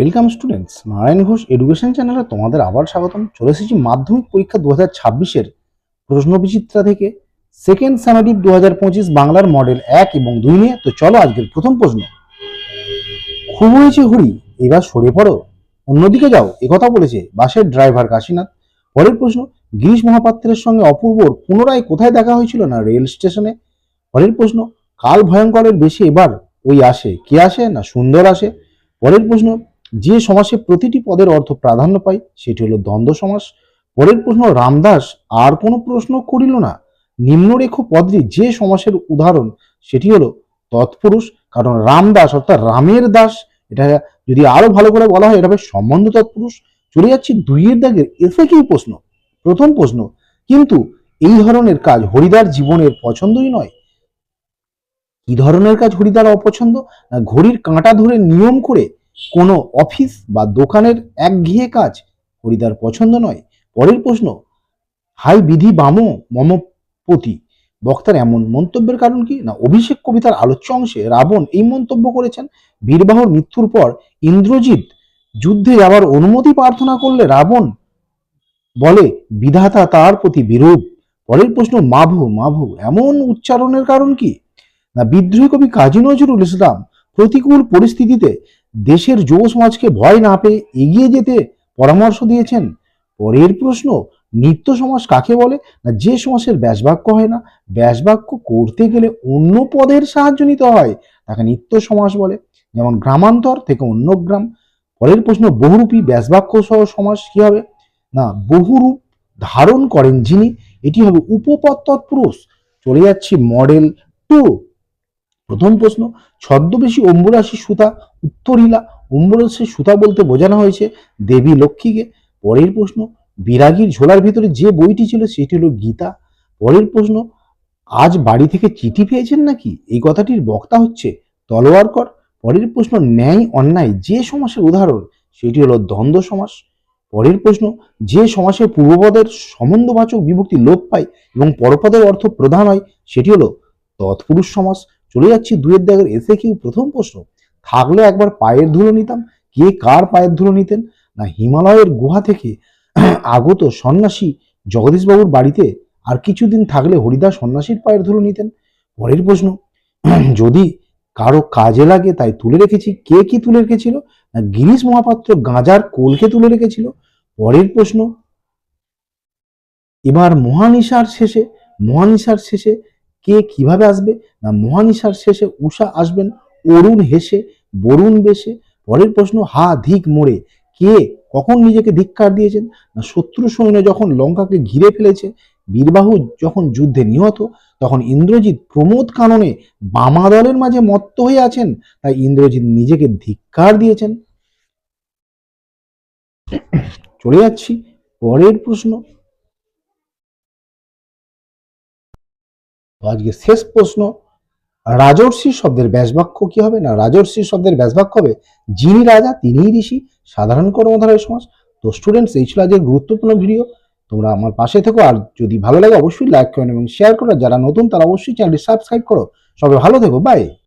Welcome students, Narayan Ghosh education চ্যানেলে তোমাদের আবার স্বাগতম। চলে এসেছি মাধ্যমিক পরীক্ষা দু হাজার ছাব্বিশের প্রশ্ন বিচিত্রা থেকে। সেকেন্ড সামেটিভ দু হাজার পঁচিশ বাংলার মডেল এক এবং দুই নিয়ে। তো চলো আজকের প্রথম প্রশ্ন। খুব হয়েছে হরি এবার সরে পড়ো। অন্যদিকে যাও একথা বলেছে বাসের ড্রাইভার কাশীনাথ। পরের প্রশ্ন, গিরিশ মহাপাত্রের সঙ্গে অপূর্বর পুনরায় কোথায় দেখা হয়েছিল না রেল স্টেশনে? পরের প্রশ্ন, কাল ভয়ঙ্করের বেশি এবার ওই আসে, কে আসে না সুন্দর আসে? পরের প্রশ্ন যে সমাসে প্রতিটি পদের অর্থ প্রাধান্য পায় সেটি হলো দ্বন্দ্ব সমাস। পরের প্রশ্ন, রামদাস আর কোনো প্রশ্ন করিল না। নিম্নরেখ পদটি যে সমাসের উদাহরণ, সেটি হলো তৎপুরুষ, কারণ রামদাস অর্থাৎ রামের দাস, এটা যদি আরও ভালো করে বলা হয়, এটা হবে সম্বন্ধ তৎপুরুষ। চলে যাচ্ছি দুইয়ের দাগের এসে কি প্রশ্ন? প্রথম প্রশ্ন, কিন্তু এই ধরনের কাজ হরিদার জীবনের পছন্দই নয়। কি ধরনের কাজ হরিদার অপছন্দ? না ঘড়ির কাঁটা ধরে নিয়ম করে কোনো অফিস বা দোকানের একঘেয়ে কাজ হরিদার পছন্দ নয়। পরের প্রশ্ন, হাই বিধি বাম মমপতি, বক্তার এমন মন্তব্যের কারণ কি? না, অভিষেক কবিতার আলোচ্য অংশে রাবণ এই মন্তব্য করেছেন, বীরবাহুর মৃত্যুর পর ইন্দ্রজিৎ যুদ্ধে যাওয়ার অনুমতি প্রার্থনা করলে রাবণ বলে, বিধাতা তার প্রতি বিরূপ। পরের প্রশ্ন, মাভু মাভু, এমন উচ্চারণের কারণ কি? না, বিদ্রোহী কবি কাজী নজরুল ইসলাম প্রতিকূল পরিস্থিতিতে দেশের যুব সমাজকে ভয় না পেয়ে এগিয়ে যেতে পরামর্শ দিয়েছেন। পরের প্রশ্ন, নিত্য সমাজ কাকে বলে? না, যে সমাসের ব্যাসবাক্য হয় না, ব্যাসবাক্য করতে গেলে অন্য পদের সাহায্য নিতে হয়, তাকে নিত্য সমাস বলে। যেমন গ্রামান্তর থেকে অন্য গ্রাম। পরের প্রশ্ন, বহুরূপী ব্যাসবাক্য সহ সমাস কি হবে? না, বহুরূপ ধারণ করেন যিনি, এটি হবে উপপদ তৎপুরুষ চলে যাচ্ছি মডেল টু প্রথম প্রশ্ন, ছদ্মবেশী অম্বুরাশি সুতা উত্তরিলা অম্বুরাশি সুতা বলতে বোঝানো হয়েছে দেবী লক্ষ্মীকে। পরের প্রশ্ন, বিরাগীর ঝোলার ভিতরে যে বইটি ছিল সেটি হলো গীতা। পরের প্রশ্ন, আজ বাড়ি থেকে চিঠি পেয়েছেন নাকি? এই কথাটির বক্তা হচ্ছে তলোয়ারকর পরের প্রশ্ন, ন্যায় অন্যায় যে সমাসের উদাহরণ, সেটি হলো দ্বন্দ্ব সমাস। পরের প্রশ্ন, যে সমাসের পূর্বপদের সম্বন্ধবাচক বিভক্তি লোপ পায় এবং পরপদের অর্থ প্রধান হয়, সেটি হলো তৎপুরুষ সমাস। চলে যাচ্ছি দুয়ের দাগের এসে কিউ প্রথম প্রশ্ন। থাকলে একবার পায়ের ধুলো নিতাম। কে কার পায়ের ধুলো নিতেন? না হিমালয়ের গুহা থেকে আগত সন্ন্যাসী জগদীশবাবুর বাড়িতে আর কিছুদিন থাকলে হরিদাস সন্ন্যাসীর পায়ের ধুলো নিতেন? পরের প্রশ্ন, যদি কারও কাজে লাগে তাই তুলে রেখেছি। কে কি তুলে রেখেছিল? না গিরিশ মহাপাত্র গাঁজার কোলকে তুলে রেখেছিল? পরের প্রশ্ন, এবার মহানিশার শেষে মহানিশার শেষে কে কীভাবে আসবে? না মহানিশার শেষে উষা আসবেন? অরুণ হেসে, বরুণ বেশে পরের প্রশ্ন, হা, ধিক, মোড়ে। কে, কখন নিজেকে ধিক্কার দিয়েছেন? না, শত্রু সৈন্য যখন লঙ্কাকে ঘিরে ফেলেছে, বীরবাহু যখন যুদ্ধে নিহত, তখন ইন্দ্রজিৎ প্রমোদ কাননে বামা দলের মাঝে মত্ত হয়ে আছেন, তাই ইন্দ্রজিৎ নিজেকে ধিক্কার দিয়েছেন। চলে যাচ্ছি, পরের প্রশ্ন। আজকে শেষ প্রশ্ন। রাজর্ষি শব্দের ব্যাসবাক্য কি হবে? না রাজর্ষি শব্দের ব্যাসবাক্য হবে, যিনি রাজা, তিনিই ঋষি, সাধারণ কর্মধারয় সমাজ। তো স্টুডেন্টস এই ছিল আজকের গুরুত্বপূর্ণ ভিডিও তোমরা আমার পাশে থেকো, আর যদি ভালো লাগে, অবশ্যই লাইক করেন এবং শেয়ার করো। যারা নতুন, তারা অবশ্যই চ্যানেলটি সাবস্ক্রাইব করো। সবাই ভালো থেকো বাই